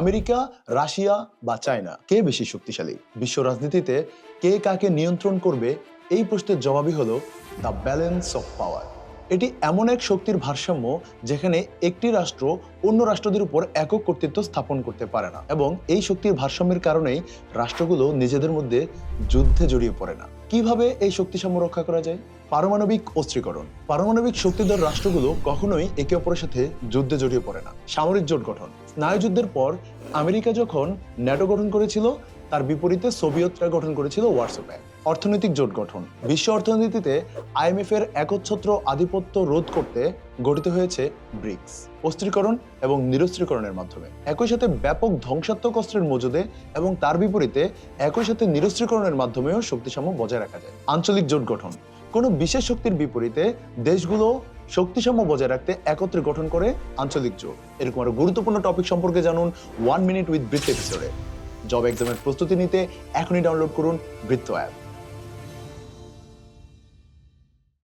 America, Russia বা China, কে বেশি শক্তিশালী? বিশ্ব রাজনীতিতে কে কাকে নিয়ন্ত্রণ করবে? এই প্রশ্নের জবাবই হলো দ্য ব্যালেন্স অফ পাওয়ার এটি এমন এক শক্তির ভারসাম্য যেখানে একটি রাষ্ট্র অন্য রাষ্ট্রদের উপর একক কর্তৃত্ব স্থাপন করতে পারে না এবং এই শক্তির ভারসাম্যের কারণেই রাষ্ট্রগুলো নিজেদের মধ্যে যুদ্ধে জড়িয়ে পড়ে না। কীভাবে এই শক্তিসাম্য রক্ষা করা যায়? পারমাণবিক অস্ত্রীকরণ পারমাণবিক শক্তিধর রাষ্ট্রগুলো কখনোই একে অপরের সাথে যুদ্ধে জড়িয়ে পড়ে না। সামরিক জোট গঠন। স্নায়ুযুদ্ধের পর আমেরিকা যখন ন্যাটো গঠন করেছিল তার বিপরীতে সোভিয়েতরা গঠন করেছিল প্যাক অর্থনৈতিক জোট গঠন। বিশ্ব অর্থনীতিতে আইএমএফ এর একচ্ছত্র আধিপত্য রোধ করতে গঠিত হয়েছে ব্রিক্স। অস্ত্রীকরণ এবং নিরস্ত্রীকরণের মাধ্যমে। একই সাথে ব্যাপক ধ্বংসাত্মক অস্ত্রের মজুদে এবং তার বিপরীতে একই সাথে নিরস্ত্রীকরণের মাধ্যমেও শক্তিসাম্য বজায় রাখা যায়। আঞ্চলিক জোট গঠন। কোনো বিশেষ শক্তির বিপরীতে দেশগুলো শক্তিসাম্য বজায় রাখতে একত্রে গঠন করে আঞ্চলিক জোট। এরকম আরও গুরুত্বপূর্ণ টপিক সম্পর্কে জানুন ওয়ান মিনিট উইথ বৃত্ত এপিসোডে। জব এক্সামের প্রস্তুতি নিতে এখনই ডাউনলোড করুন বৃত্ত অ্যাপ